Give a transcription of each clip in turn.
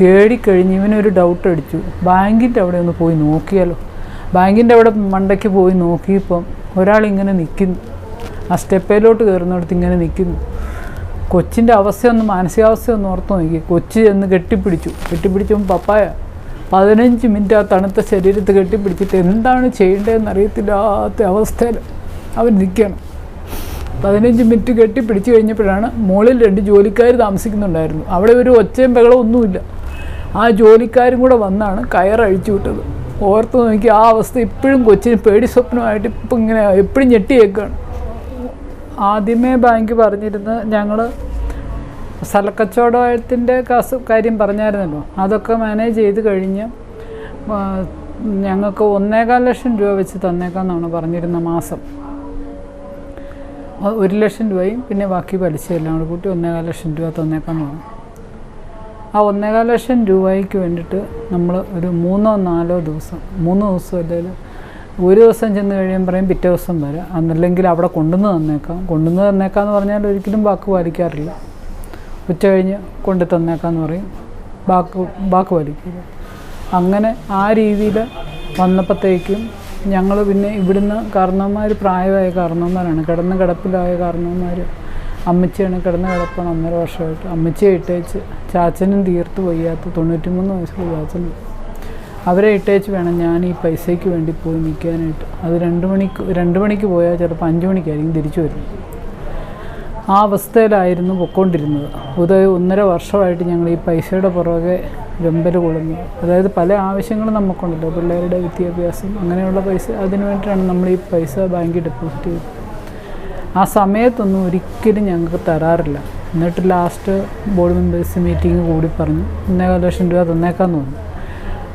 തേടിക്കഴിഞ്ഞ് ഇവനൊരു ഡൗട്ട് അടിച്ചു. ബാങ്കിന്റെ അവിടെ ഒന്ന് പോയി നോക്കിയാലോ? ബാങ്കിന്റെ അവിടെ മണ്ടയ്ക്ക് പോയി നോക്കിയപ്പം ഒരാളിങ്ങനെ നിൽക്കുന്നു ആ സ്റ്റെപ്പയിലോട്ട് കയറുന്നിടത്ത് ഇങ്ങനെ നിൽക്കുന്നു കൊച്ചിന്റെ അവസ്ഥയൊന്ന് മാനസികാവസ്ഥ ഒന്ന് ഓർത്ത് നോക്കി കൊച്ചി എന്ന് കെട്ടിപ്പിടിച്ചു. കെട്ടിപ്പിടിച്ചപ്പോൾ പപ്പായ പതിനഞ്ച് മിനിറ്റ് ആ തണുത്ത ശരീരത്ത് കെട്ടിപ്പിടിച്ചിട്ട് എന്താണ് ചെയ്യേണ്ടതെന്ന് അറിയത്തില്ലാത്ത അവസ്ഥയിൽ അവൻ നിൽക്കണം പതിനഞ്ച് മിനിറ്റ് കെട്ടിപ്പിടിച്ച് കഴിഞ്ഞപ്പോഴാണ് മുകളിൽ രണ്ട് ജോലിക്കാർ താമസിക്കുന്നുണ്ടായിരുന്നു. അവിടെ ഒരു ഒച്ചയും ബഹളവും ഒന്നുമില്ല. ആ ജോലിക്കാരും കൂടെ വന്നാണ് കയറഴിച്ചു വിട്ടത്. ഓർത്ത് നോക്കി ആ അവസ്ഥ ഇപ്പോഴും കൊച്ചിന് പേടി സ്വപ്നമായിട്ട് ഇപ്പം ഇങ്ങനെ എപ്പോഴും ഞെട്ടിയേക്കാണ്. ആദ്യമേ ബാങ്ക് പറഞ്ഞിരുന്നത് ഞങ്ങൾ സ്ഥലക്കച്ചവടത്തിന്റെ കാസ് കാര്യം പറഞ്ഞായിരുന്നല്ലോ. അതൊക്കെ മാനേജ് ചെയ്ത് കഴിഞ്ഞ് ഞങ്ങൾക്ക് ഒന്നേകാൽ ലക്ഷം രൂപ വെച്ച് തന്നേക്കാന്നാണ് പറഞ്ഞിരുന്ന മാസം. ഒരു ലക്ഷം രൂപയും പിന്നെ ബാക്കി പലിശയെല്ലാം കൂടി കൂട്ടി ഒന്നേകാൽ ലക്ഷം രൂപ തന്നേക്കാമെന്ന് പറഞ്ഞു ആ ഒന്നേകാൽ ലക്ഷം രൂപയ്ക്ക് വേണ്ടിയിട്ട് നമ്മൾ ഒരു മൂന്നോ നാലോ ദിവസം മൂന്ന് ദിവസം അല്ലെങ്കിൽ ഒരു ദിവസം ചെന്ന് കഴിയുമ്പോൾ പറയും പിറ്റേ ദിവസം വരാം. അന്നല്ലെങ്കിൽ അവിടെ കൊണ്ടുവന്ന് തന്നേക്കാം. കൊണ്ടുവന്ന് തന്നേക്കാം എന്ന് പറഞ്ഞാൽ ഒരിക്കലും വാക്ക് പാലിക്കാറില്ല. ഉച്ച കഴിഞ്ഞ് കൊണ്ടു തന്നേക്കാന്ന് പറയും. ബാക്ക് ബാക്ക് പാലിക്കില്ല. അങ്ങനെ ആ രീതിയിൽ വന്നപ്പോഴത്തേക്കും ഞങ്ങൾ പിന്നെ ഇവിടുന്ന് കാരണവന്മാർ പ്രായമായ കാരണവന്മാരാണ്. കിടന്ന് കിടപ്പിലായ കാരണവന്മാർ അമ്മച്ചിയാണ് കിടന്ന് കിടപ്പാണ് ഒന്നര വർഷമായിട്ട്. അമ്മച്ചിയെ ഇട്ടേച്ച് ചാച്ചനും തീർത്ത് വയ്യാത്ത തൊണ്ണൂറ്റിമൂന്ന് വയസ്സുള്ള ചാച്ചനും. അവരെ ഇട്ടേച്ച് വേണം ഞാൻ ഈ പൈസയ്ക്ക് വേണ്ടി പോയി നിൽക്കാനായിട്ട്. അത് രണ്ട് മണിക്ക് രണ്ട് മണിക്ക് പോയാൽ ചിലപ്പോൾ അഞ്ച് മണിക്കായിരിക്കും തിരിച്ചു വരും ആ അവസ്ഥയിലായിരുന്നു പൊക്കോണ്ടിരുന്നത്. അത് ഒന്നര വർഷമായിട്ട് ഞങ്ങൾ ഈ പൈസയുടെ പുറകെ വെമ്പൽ കൊള്ളുന്നു. അതായത് പല ആവശ്യങ്ങളും നമുക്കുണ്ടല്ലോ. പിള്ളേരുടെ വിദ്യാഭ്യാസം അങ്ങനെയുള്ള പൈസ അതിനു വേണ്ടിയിട്ടാണ് നമ്മൾ ഈ പൈസ ബാങ്കിൽ ഡെപ്പോസിറ്റ് ചെയ്തത്. ആ സമയത്തൊന്നും ഒരിക്കലും ഞങ്ങൾക്ക് തരാറില്ല. എന്നിട്ട് ലാസ്റ്റ് ബോർഡ് മെമ്പേഴ്സ് മീറ്റിംഗ് കൂടി പറഞ്ഞു ഒന്നേകാൽ ലക്ഷം രൂപ തന്നേക്കാന്ന് തോന്നുന്നു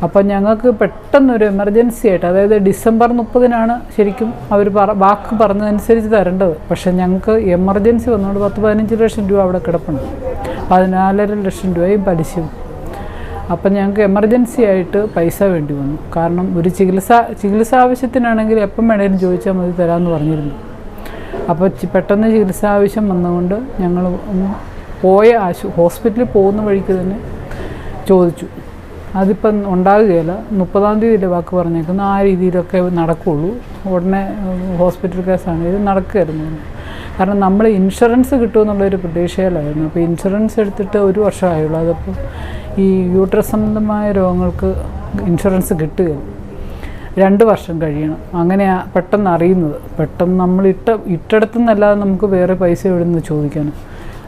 അപ്പം ഞങ്ങൾക്ക് പെട്ടെന്നൊരു എമർജൻസി ആയിട്ട് അതായത് ഡിസംബർ മുപ്പതിനാണ് ശരിക്കും അവർ പറ വാക്ക് പറഞ്ഞതനുസരിച്ച് തരേണ്ടത്. പക്ഷേ ഞങ്ങൾക്ക് എമർജൻസി വന്നുകൊണ്ട് പത്ത് പതിനഞ്ച് ലക്ഷം രൂപ അവിടെ കിടപ്പുണ്ട്. പതിനാലര ലക്ഷം രൂപയും പലിശയും. അപ്പം ഞങ്ങൾക്ക് എമർജൻസി ആയിട്ട് പൈസ വേണ്ടി വന്നു. കാരണം ഒരു ചികിത്സ ചികിത്സ ആവശ്യത്തിനാണെങ്കിൽ എപ്പം വേണേലും ചോദിച്ചാൽ മതി തരാമെന്ന് പറഞ്ഞിരുന്നു. അപ്പോൾ പെട്ടെന്ന് ചികിത്സ ആവശ്യം വന്നുകൊണ്ട് ഞങ്ങൾ പോയ ആശു ഹോസ്പിറ്റലിൽ പോകുന്ന വഴിക്ക് തന്നെ ചോദിച്ചു. അതിപ്പം ഉണ്ടാകുകയില്ല. മുപ്പതാം തീയതിയിലെ വാക്ക് പറഞ്ഞേക്കുന്നു ആ രീതിയിലൊക്കെ നടക്കുകയുള്ളൂ ഉടനെ ഹോസ്പിറ്റൽ കേസാണ്. ഇത് നടക്കുമായിരുന്നു കാരണം നമ്മൾ ഇൻഷുറൻസ് കിട്ടുമെന്നുള്ളൊരു പ്രതീക്ഷയിലായിരുന്നു. അപ്പോൾ ഇൻഷുറൻസ് എടുത്തിട്ട് ഒരു വർഷമായുള്ളൂ. അതപ്പോൾ ഈ യൂട്രസ് സംബന്ധമായ രോഗങ്ങൾക്ക് ഇൻഷുറൻസ് കിട്ടുകയില്ല. രണ്ട് വർഷം കഴിയണം. അങ്ങനെയാ പെട്ടെന്ന് അറിയുന്നത്. പെട്ടെന്ന് നമ്മൾ ഇട്ട ഇട്ടടത്തുനിന്നല്ലാതെ നമുക്ക് വേറെ പൈസ എവിടെ നിന്ന് ചോദിക്കാനും.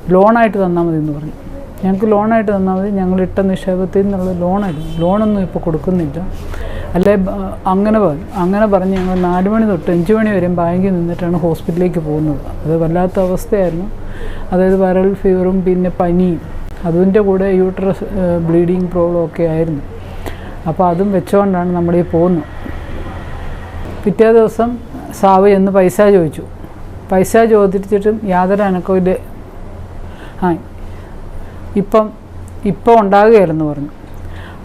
ലോണായിട്ട് തന്നാൽ മതി എന്ന് പറഞ്ഞു. ഞങ്ങൾക്ക് ലോണായിട്ട് തന്നാൽ മതി. ഞങ്ങൾ ഇട്ട നിക്ഷേപത്തിൽ നിന്നുള്ള ലോണായിരുന്നു. ലോണൊന്നും ഇപ്പോൾ കൊടുക്കുന്നില്ല. അല്ലെ അങ്ങനെ പറഞ്ഞു അങ്ങനെ പറഞ്ഞ് ഞങ്ങൾ നാല് മണി തൊട്ട് അഞ്ച് മണി വരെയും ബാങ്കിൽ നിന്നിട്ടാണ് ഹോസ്പിറ്റലിലേക്ക് പോകുന്നത്. അത് വല്ലാത്ത അവസ്ഥയായിരുന്നു. അതായത് വൈറൽ ഫീവറും പിന്നെ പനിയും. അതിന്റെ കൂടെ യൂട്രസ് ബ്ലീഡിങ് പ്രോബ്ലം ഒക്കെ ആയിരുന്നു. അപ്പോൾ അതും വെച്ചുകൊണ്ടാണ് നമ്മളീ പോകുന്നത്. പിറ്റേ ദിവസം സാവ് എന്ന് പൈസ ചോദിച്ചു. പൈസ ചോദിച്ചിട്ടും യാതൊരു അനക്കവും ഇല്ല. ആ ഇപ്പം ഇപ്പം ഉണ്ടാകുകയായിരുന്നു പറഞ്ഞു.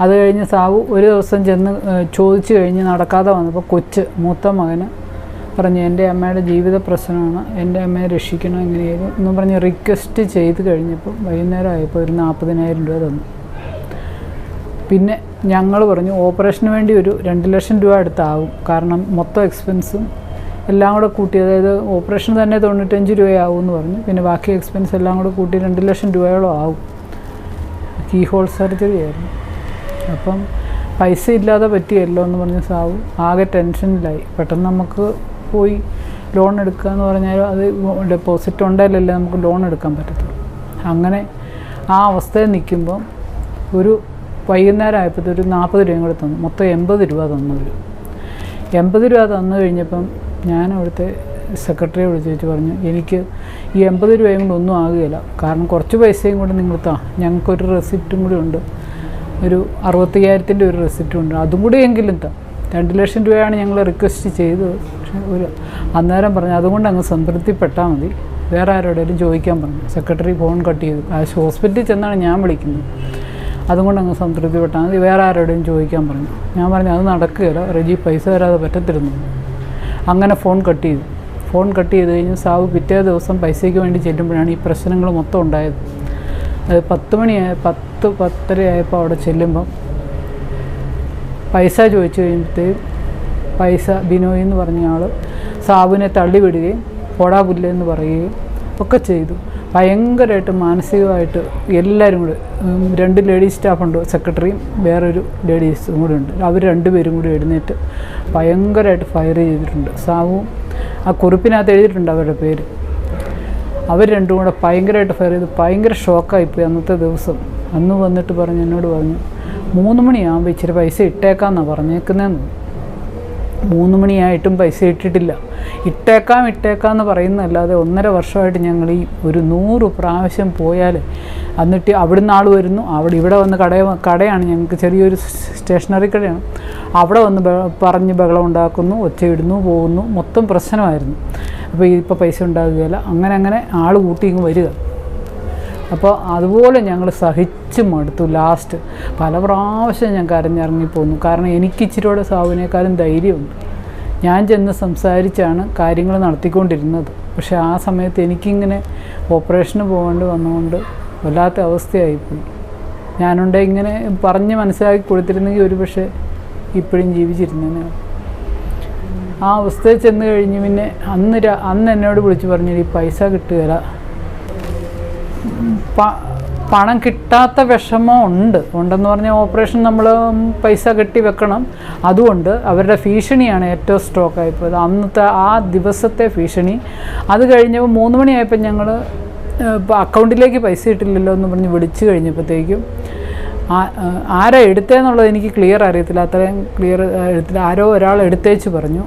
അത് കഴിഞ്ഞ് സാവു ഒരു ദിവസം ചെന്ന് ചോദിച്ചു കഴിഞ്ഞ് നടക്കാതെ വന്നപ്പോൾ കൊച്ച് മൂത്ത മകന് പറഞ്ഞു എന്റെ അമ്മയുടെ ജീവിത പ്രശ്നമാണ് എന്റെ അമ്മയെ രക്ഷിക്കണം എങ്ങനെയായിരുന്നു എന്ന് പറഞ്ഞ് റിക്വസ്റ്റ് ചെയ്ത് കഴിഞ്ഞപ്പോൾ വൈകുന്നേരം ആയപ്പോൾ ഒരു നാൽപ്പതിനായിരം രൂപ തന്നു. പിന്നെ ഞങ്ങൾ പറഞ്ഞു ഓപ്പറേഷന് വേണ്ടി ഒരു രണ്ട് ലക്ഷം രൂപ അടുത്താവും കാരണം മൊത്തം എക്സ്പെൻസും എല്ലാം കൂടെ കൂട്ടി അതായത് ഓപ്പറേഷൻ തന്നെ തൊണ്ണൂറ്റഞ്ച് രൂപയാവും എന്ന് പറഞ്ഞു. പിന്നെ ബാക്കി എക്സ്പെൻസ് എല്ലാം കൂടെ കൂട്ടി രണ്ട് ലക്ഷം രൂപയോളം ആവും. കീ ഹോൾ സർജറി ആയിരുന്നു. അപ്പം പൈസ ഇല്ലാതെ പറ്റിയല്ലോ എന്ന് പറഞ്ഞ സാവു ആകെ ടെൻഷനിലായി പെട്ടെന്ന് നമുക്ക് പോയി ലോൺ എടുക്കുക എന്ന് പറഞ്ഞാൽ അത് ഡെപ്പോസിറ്റ് ഉണ്ടായാലല്ലേ നമുക്ക് ലോൺ എടുക്കാൻ പറ്റത്തുള്ളൂ. അങ്ങനെ ആ അവസ്ഥയിൽ നിൽക്കുമ്പം ഒരു വൈകുന്നേരം ആയപ്പോഴത്തെ ഒരു നാൽപ്പത് രൂപയും കൂടെ തന്നു. മൊത്തം എൺപത് രൂപ തന്നവർ എൺപത് രൂപ തന്നു കഴിഞ്ഞപ്പം ഞാൻ അവിടുത്തെ സെക്രട്ടറിയെ വിളിച്ചു പറഞ്ഞു എനിക്ക് ഈ എൺപത് രൂപയും കൊണ്ട് ഒന്നും ആകുകയില്ല. കാരണം കുറച്ച് പൈസയും കൂടെ നിങ്ങൾ താ. ഞങ്ങൾക്കൊരു റെസിപ്റ്റും കൂടി ഉണ്ട്. ഒരു അറുപത്തയ്യായിരത്തിന്റെ ഒരു റെസിപ്റ്റും ഉണ്ട്. അതും കൂടി എങ്കിലും താ. രണ്ട് ലക്ഷം രൂപയാണ് ഞങ്ങൾ റിക്വസ്റ്റ് ചെയ്തത്. പക്ഷേ ഒരു അന്നേരം പറഞ്ഞു അതുകൊണ്ട് അങ്ങ് സംതൃപ്തിപ്പെട്ടാൽ മതി. വേറെ ആരോടെങ്കിലും ചോദിക്കാൻ പറഞ്ഞു. സെക്രട്ടറി ഫോൺ കട്ട് ചെയ്തു. ആ ഹോസ്പിറ്റലിൽ ചെന്നാണ് ഞാൻ വിളിക്കുന്നത്. അതുകൊണ്ട് അങ്ങ് സംതൃപ്തിപ്പെട്ടാൽ മതി വേറെ ആരോടെയും ചോദിക്കാൻ പറഞ്ഞു. ഞാൻ പറഞ്ഞു അത് നടക്കുകയില്ല. റെജി പൈസ തരാതെ പറ്റത്തിരുന്നു അങ്ങനെ ഫോൺ കട്ട് ചെയ്തു. ഫോൺ കട്ട് ചെയ്ത് കഴിഞ്ഞ് സാവ് പിറ്റേ ദിവസം പൈസയ്ക്ക് വേണ്ടി ചെല്ലുമ്പോഴാണ് ഈ പ്രശ്നങ്ങൾ മൊത്തം ഉണ്ടായത്. അത് പത്ത് മണിയായ പത്ത് പത്തര ആയപ്പോൾ അവിടെ ചെല്ലുമ്പം പൈസ ചോദിച്ചു കഴിയുമ്പോഴത്തേക്കും പൈസ ബിനോയ് എന്ന് പറഞ്ഞ ആൾ സാബുവിനെ തള്ളിവിടുകയും പോടാ പുല്ലെന്ന് പറയുകയും ഒക്കെ ചെയ്തു. ഭയങ്കരമായിട്ട് മാനസികമായിട്ട് എല്ലാവരും കൂടി രണ്ട് ലേഡീസ് സ്റ്റാഫുണ്ട് സെക്രട്ടറിയും വേറൊരു ലേഡീസും കൂടി ഉണ്ട്. അവർ രണ്ടുപേരും കൂടി എഴുന്നേറ്റ് ഭയങ്കരമായിട്ട് ഫയർ ചെയ്തിട്ടുണ്ട്. സാവും ആ കുറിപ്പിനകത്ത് എഴുതിയിട്ടുണ്ട് അവരുടെ പേര്. അവർ രണ്ടും കൂടെ ഭയങ്കരമായിട്ട് ഫയർ ചെയ്ത് ഭയങ്കര ഷോക്കായിപ്പോയി അന്നത്തെ ദിവസം. അന്ന് വന്നിട്ട് പറഞ്ഞു എന്നോട് പറഞ്ഞു മൂന്ന് മണിയാകുമ്പോൾ ഇച്ചിരി പൈസ ഇട്ടേക്കാന്നാണ് പറഞ്ഞേക്കുന്നതെന്ന് മൂന്ന് മണിയായിട്ടും പൈസ ഇട്ടിട്ടില്ല. ഇട്ടേക്കാം ഇട്ടേക്കാം എന്ന് പറയുന്നതല്ലാതെ ഒന്നര വർഷമായിട്ട് ഞങ്ങൾ ഈ ഒരു നൂറ് പ്രാവശ്യം പോയാൽ എന്നിട്ട് അവിടുന്ന് ആൾ വരുന്നു. അവിടെ ഇവിടെ വന്ന് കട കടയാണ് ഞങ്ങൾക്ക് ചെറിയൊരു സ്റ്റേഷനറി കടയാണ്. അവിടെ വന്ന് പറഞ്ഞ് ബഹളം ഉണ്ടാക്കുന്നു ഒച്ചയിടുന്നു പോകുന്നു. മൊത്തം പ്രശ്നമായിരുന്നു. അപ്പോൾ ഇപ്പോൾ പൈസ ഉണ്ടാകുകയില്ല. അങ്ങനെ അങ്ങനെ ആൾ കൂട്ടി ഇങ്ങ് വരിക. അപ്പോൾ അതുപോലെ ഞങ്ങൾ സഹിച്ച് മടുത്തു. ലാസ്റ്റ് പല പ്രാവശ്യം ഞാൻ കരഞ്ഞിറങ്ങി പോന്നു കാരണം എനിക്ക് ഇച്ചിരിയോടെ സാവിനേക്കാളും ധൈര്യമുണ്ട്. ഞാൻ ചെന്ന് സംസാരിച്ചാണ് കാര്യങ്ങൾ നടത്തിക്കൊണ്ടിരുന്നത്. പക്ഷേ ആ സമയത്ത് എനിക്കിങ്ങനെ ഓപ്പറേഷന് പോകേണ്ടി വന്നുകൊണ്ട് വല്ലാത്ത അവസ്ഥയായിപ്പോയി. ഞാനുണ്ടെ ഇങ്ങനെ പറഞ്ഞ് മനസ്സിലാക്കി കൊടുത്തിരുന്നെങ്കിൽ ഒരു പക്ഷേ ഇപ്പോഴും ജീവിച്ചിരുന്നേനെ. ആ അവസ്ഥയിൽ ചെന്ന് കഴിഞ്ഞ് പിന്നെ അന്ന് അന്ന് എന്നോട് വിളിച്ച് പറഞ്ഞു ഈ പൈസ കിട്ടുകയില്ല പണം കിട്ടാത്ത വിഷമം ഉണ്ട്. ഉണ്ടെന്ന് പറഞ്ഞാൽ ഓപ്പറേഷൻ നമ്മൾ പൈസ കെട്ടി വെക്കണം. അതുകൊണ്ട് അവരുടെ ഭീഷണിയാണ് ഏറ്റവും സ്ട്രോക്ക് ആയിപ്പോയത് അന്നത്തെ ആ ദിവസത്തെ ഭീഷണി. അത് കഴിഞ്ഞപ്പോൾ മൂന്ന് മണിയായപ്പോൾ ഞങ്ങൾ അക്കൗണ്ടിലേക്ക് പൈസ ഇട്ടില്ലല്ലോ എന്ന് പറഞ്ഞ് വിളിച്ചു കഴിഞ്ഞപ്പോഴത്തേക്കും ആരാ എടുത്തതെന്നുള്ളത് എനിക്ക് ക്ലിയർ അറിയത്തില്ല. അത്രയും ക്ലിയർ എടുത്തില്ല. ആരോ ഒരാൾ എടുത്തേച്ച് പറഞ്ഞു.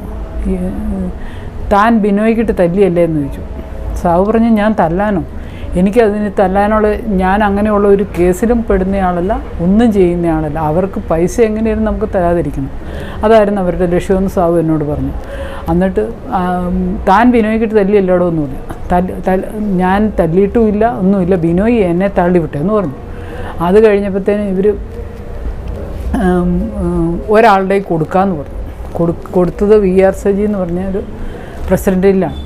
താൻ ബിനോയ്ക്കിട്ട് തല്ലിയല്ലേ എന്ന് ചോദിച്ചു. സാഹു പറഞ്ഞു ഞാൻ തല്ലാനോ? എനിക്കതിന് തല്ലാനുള്ള ഞാൻ അങ്ങനെയുള്ള ഒരു കേസിലും പെടുന്നയാളല്ല ഒന്നും ചെയ്യുന്നയാളല്ല. അവർക്ക് പൈസ എങ്ങനെയായിരുന്നു നമുക്ക് തരാതിരിക്കണം. അതായിരുന്നു അവരുടെ ലക്ഷ്യമെന്ന് സാബു എന്നോട് പറഞ്ഞു. എന്നിട്ട് താൻ ബിനോയ്ക്കിട്ട് തല്ലിയല്ലോടോ എന്ന് പറഞ്ഞു ഞാൻ തല്ലിയിട്ടുമില്ല ഒന്നുമില്ല ബിനോയ് എന്നെ തള്ളിവിട്ടെ എന്ന് പറഞ്ഞു. അത് കഴിഞ്ഞപ്പോഴത്തേനും ഇവർ ഒരാളുടെ കൊടുക്കാമെന്ന് പറഞ്ഞു. കൊടു കൊടുത്തത് വി ആർ സജി എന്ന് പറഞ്ഞ ഒരു പ്രസിഡന്റിലാണ്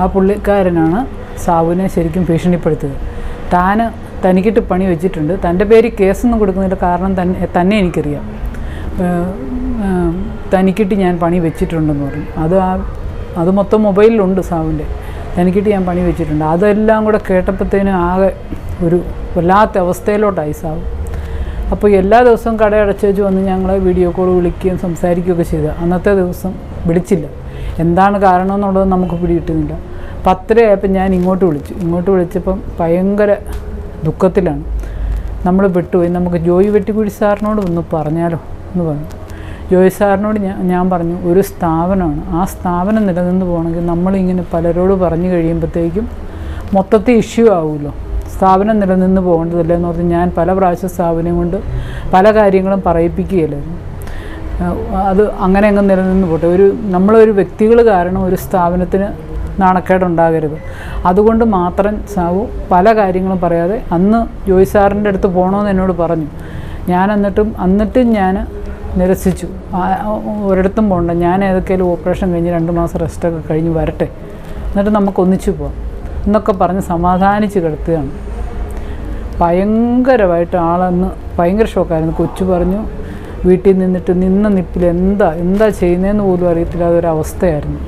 ആ പുള്ളിക്കാരനാണ് സാബുവിനെ ശരിക്കും ഭീഷണിപ്പെടുത്തുക താൻ തനിക്കിട്ട് പണി വെച്ചിട്ടുണ്ട്. തന്റെ പേര് കേസൊന്നും കൊടുക്കുന്നതിന്റെ കാരണം തന്നെ തന്നെ എനിക്കറിയാം. തനിക്കിട്ട് ഞാൻ പണി വെച്ചിട്ടുണ്ടെന്ന് പറഞ്ഞു. അത് ആ അത് മൊത്തം മൊബൈലിലുണ്ട് സാവിന്റെ തനിക്കിട്ട് ഞാൻ പണി വെച്ചിട്ടുണ്ട്. അതെല്ലാം കൂടെ കേട്ടപ്പോഴത്തേനും ആകെ ഒരു വല്ലാത്ത അവസ്ഥയിലോട്ടായി സാവ് അപ്പോൾ എല്ലാ ദിവസവും കട അടച്ചു വെച്ച് വന്ന് ഞങ്ങളെ വീഡിയോ കോൾ വിളിക്കുകയും സംസാരിക്കുകയൊക്കെ ചെയ്തു. അന്നത്തെ ദിവസം വിളിച്ചില്ല. എന്താണ് കാരണം എന്നുള്ളത് നമുക്ക് പിടികിട്ടുന്നില്ല പത്തരയായപ്പോൾ ഞാൻ ഇങ്ങോട്ട് വിളിച്ചു. ഇങ്ങോട്ട് വിളിച്ചപ്പം ഭയങ്കര ദുഃഖത്തിലാണ്. നമ്മൾ വിട്ടുപോയി. നമുക്ക് ജോയി വെട്ടിക്കുഴി സാറിനോട് ഒന്ന് പറഞ്ഞാലോ എന്ന് പറഞ്ഞു. ജോയി സാറിനോട് ഞാൻ ഞാൻ പറഞ്ഞു ഒരു സ്ഥാപനമാണ്. ആ സ്ഥാപനം നിലനിന്ന് പോകണമെങ്കിൽ നമ്മളിങ്ങനെ പലരോട് പറഞ്ഞു കഴിയുമ്പോഴത്തേക്കും മൊത്തത്തിൽ ഇഷ്യൂ ആവുമല്ലോ സ്ഥാപനം നിലനിന്ന് പോകേണ്ടതല്ലേ എന്ന് പറഞ്ഞ് ഞാൻ പല പ്രാവശ്യം സ്ഥാപനം കൊണ്ട് പല കാര്യങ്ങളും പറയിപ്പിക്കുകയില്ലായിരുന്നു. അത് അങ്ങനെ അങ്ങ് നിലനിന്ന് പോട്ടെ. ഒരു നമ്മളൊരു വ്യക്തികൾ കാരണം ഒരു സ്ഥാപനത്തിന് നാണക്കേടുണ്ടാകരുത്. അതുകൊണ്ട് മാത്രം സാവു പല കാര്യങ്ങളും പറയാതെ അന്ന് ജോയി സാറിന്റെ അടുത്ത് പോകണമെന്ന് എന്നോട് പറഞ്ഞു. ഞാൻ എന്നിട്ടും എന്നിട്ടും ഞാൻ നിരസിച്ചു. ഒരിടത്തും പോകണ്ട ഞാൻ ഏതൊക്കെയാലും ഓപ്പറേഷൻ കഴിഞ്ഞ് രണ്ട് മാസം റെസ്റ്റൊക്കെ കഴിഞ്ഞ് വരട്ടെ. എന്നിട്ട് നമുക്ക് ഒന്നിച്ചു പോവാം. എന്നൊക്കെ പറഞ്ഞ് സമാധാനിച്ച് കിടത്തുകയാണ്. ഭയങ്കരമായിട്ട് ആളന്ന് ഭയങ്കര ഷോക്കായിരുന്നു. കൊച്ചു പറഞ്ഞു വീട്ടിൽ നിന്നിട്ട് നിന്ന നിപ്പിൽ എന്താ എന്താ ചെയ്യുന്നതെന്ന് പോലും അറിയത്തില്ലാത്ത ഒരവസ്ഥയായിരുന്നു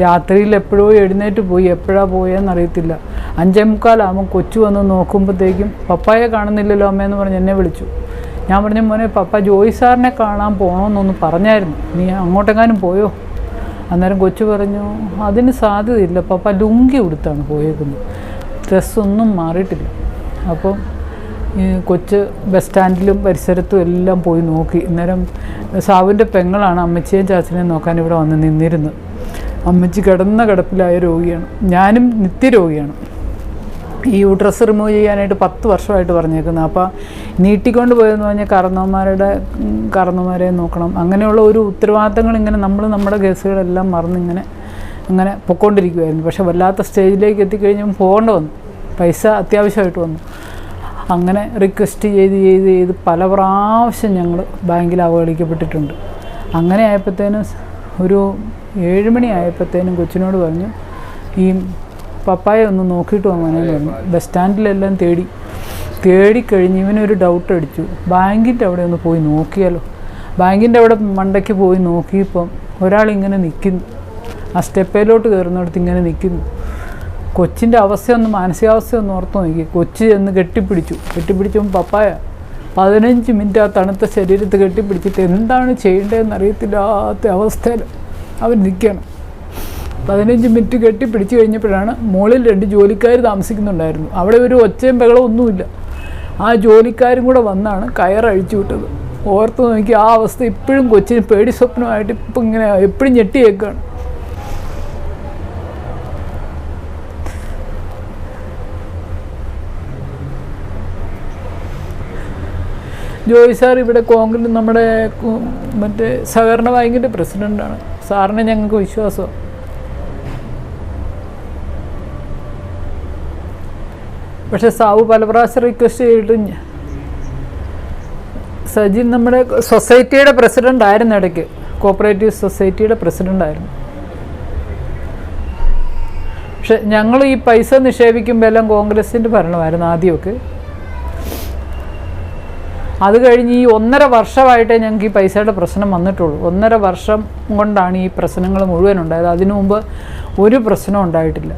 രാത്രിയിൽ എപ്പോഴോ എഴുന്നേറ്റ് പോയി എപ്പോഴാണ് പോയെന്ന് അറിയത്തില്ല. അഞ്ചേ മുക്കാലാകുമ്പോൾ കൊച്ചു വന്ന് നോക്കുമ്പോഴത്തേക്കും പപ്പായെ കാണുന്നില്ലല്ലോ അമ്മയെന്ന് പറഞ്ഞ് എന്നെ വിളിച്ചു. ഞാൻ പറഞ്ഞു മോനെ പപ്പ ജോയി സാറിനെ കാണാൻ പോകണമെന്നൊന്ന് പറഞ്ഞായിരുന്നു. നീ അങ്ങോട്ടെങ്ങാനും പോയോ? അന്നേരം കൊച്ചു പറഞ്ഞു അതിന് സാധ്യതയില്ല. പപ്പ ലുങ്കി ഉടുത്താണ് പോയേക്കുന്നത്. ഡ്രസ്സൊന്നും മാറിയിട്ടില്ല. അപ്പം കൊച്ച് ബസ് സ്റ്റാൻഡിലും പരിസരത്തും എല്ലാം പോയി നോക്കി. അന്നേരം സാവിന്റെ പെങ്ങളാണ് അമ്മച്ചിയും ചാച്ചനെയും നോക്കാൻ ഇവിടെ വന്ന് നിന്നിരുന്നത്. അമ്മച്ചി കിടന്ന കിടപ്പിലായ രോഗിയാണ്. ഞാനും നിത്യരോഗിയാണ്. ഈ യൂട്രസ് റിമൂവ് ചെയ്യാനായിട്ട് പത്ത് വർഷമായിട്ട് പറഞ്ഞേക്കുന്നത് അപ്പോൾ നീട്ടിക്കൊണ്ട് പോയെന്ന് പറഞ്ഞാൽ കാരണവന്മാരുടെ കറന്നവന്മാരെ നോക്കണം. അങ്ങനെയുള്ള ഒരു ഉത്തരവാദിത്തങ്ങൾ ഇങ്ങനെ നമ്മൾ നമ്മുടെ കേസുകളെല്ലാം മറന്നിങ്ങനെ അങ്ങനെ പൊക്കോണ്ടിരിക്കുമായിരുന്നു പക്ഷെ വല്ലാത്ത സ്റ്റേജിലേക്ക് എത്തിക്കഴിഞ്ഞാൽ പോകേണ്ട വന്നു. പൈസ അത്യാവശ്യമായിട്ട് വന്നു. അങ്ങനെ റിക്വസ്റ്റ് ചെയ്ത് ചെയ്ത് ചെയ്ത് പല പ്രാവശ്യം ഞങ്ങൾ ബാങ്കിൽ അവഹേളിക്കപ്പെട്ടിട്ടുണ്ട്. അങ്ങനെ ആയപ്പോഴത്തേനും ഒരു ഏഴ് മണി ആയപ്പോഴത്തേനും കൊച്ചിനോട് പറഞ്ഞു ഈ പപ്പായ ഒന്ന് നോക്കിയിട്ട് വാങ്ങാനെന്ന് പറഞ്ഞു. ബസ് സ്റ്റാൻഡിലെല്ലാം തേടി. തേടിക്കഴിഞ്ഞ് ഇവനൊരു ഡൗട്ട് അടിച്ചു. ബാങ്കിന്റെ അവിടെ ഒന്ന് പോയി നോക്കിയാലോ? ബാങ്കിന്റെ അവിടെ മണ്ടയ്ക്ക് പോയി നോക്കിയപ്പം ഒരാളിങ്ങനെ നിൽക്കുന്നു ആ സ്റ്റെപ്പയിലോട്ട് കയറുന്നിടത്ത് ഇങ്ങനെ നിൽക്കുന്നു കൊച്ചിന്റെ അവസ്ഥയൊന്ന് മാനസികാവസ്ഥ ഒന്ന് ഓർത്ത് നോക്കി കൊച്ചി എന്ന് കെട്ടിപ്പിടിച്ചു. കെട്ടിപ്പിടിച്ചപ്പോൾ പപ്പായ പതിനഞ്ച് മിനിറ്റ് ആ തണുത്ത ശരീരത്ത് കെട്ടിപ്പിടിച്ചിട്ട് എന്താണ് ചെയ്യേണ്ടതെന്ന് അറിയത്തില്ലാത്ത അവസ്ഥയിൽ അവൻ നിൽക്കണം പതിനഞ്ച് മിനിറ്റ് കെട്ടിപ്പിടിച്ച് കഴിഞ്ഞപ്പോഴാണ് മുകളിൽ രണ്ട് ജോലിക്കാർ താമസിക്കുന്നുണ്ടായിരുന്നു. അവിടെ ഒരു ഒച്ചയും ബഹളവും ഒന്നുമില്ല. ആ ജോലിക്കാരും കൂടെ വന്നാണ് കയറഴിച്ചു വിട്ടത്. ഓർത്ത് നോക്കി ആ അവസ്ഥ ഇപ്പോഴും കൊച്ചിന് പേടി സ്വപ്നമായിട്ട് ഇപ്പം ഇങ്ങനെ എപ്പോഴും ഞെട്ടിയേക്കാണ്. ജോയി സാർ ഇവിടെ കോൺഗ്രസ് നമ്മുടെ മറ്റേ സഹകരണ ബാങ്കിന്റെ പ്രസിഡന്റാണ് സാറിനെ ഞങ്ങൾക്ക് വിശ്വാസം. പക്ഷെ സാവു പല പ്രാവശ്യം റിക്വസ്റ്റ് ചെയ്തിട്ടും സജിൻ നമ്മുടെ സൊസൈറ്റിയുടെ പ്രസിഡന്റ് ആയിരുന്നു ഇടയ്ക്ക്. കോപ്പറേറ്റീവ് സൊസൈറ്റിയുടെ പ്രസിഡന്റ് ആയിരുന്നു. പക്ഷെ ഞങ്ങൾ ഈ പൈസ നിക്ഷേപിക്കുമ്പോൾ എല്ലാം കോൺഗ്രസിന്റെ ഭരണമായിരുന്നു ആദ്യമൊക്കെ. അത് കഴിഞ്ഞ് ഈ ഒന്നര വർഷമായിട്ടേ ഞങ്ങൾക്ക് ഈ പൈസയുടെ പ്രശ്നം വന്നിട്ടുള്ളൂ. ഒന്നര വർഷം കൊണ്ടാണ് ഈ പ്രശ്നങ്ങൾ മുഴുവൻ ഉണ്ടായത്. അതിനു മുമ്പ് ഒരു പ്രശ്നവും ഉണ്ടായിട്ടില്ല.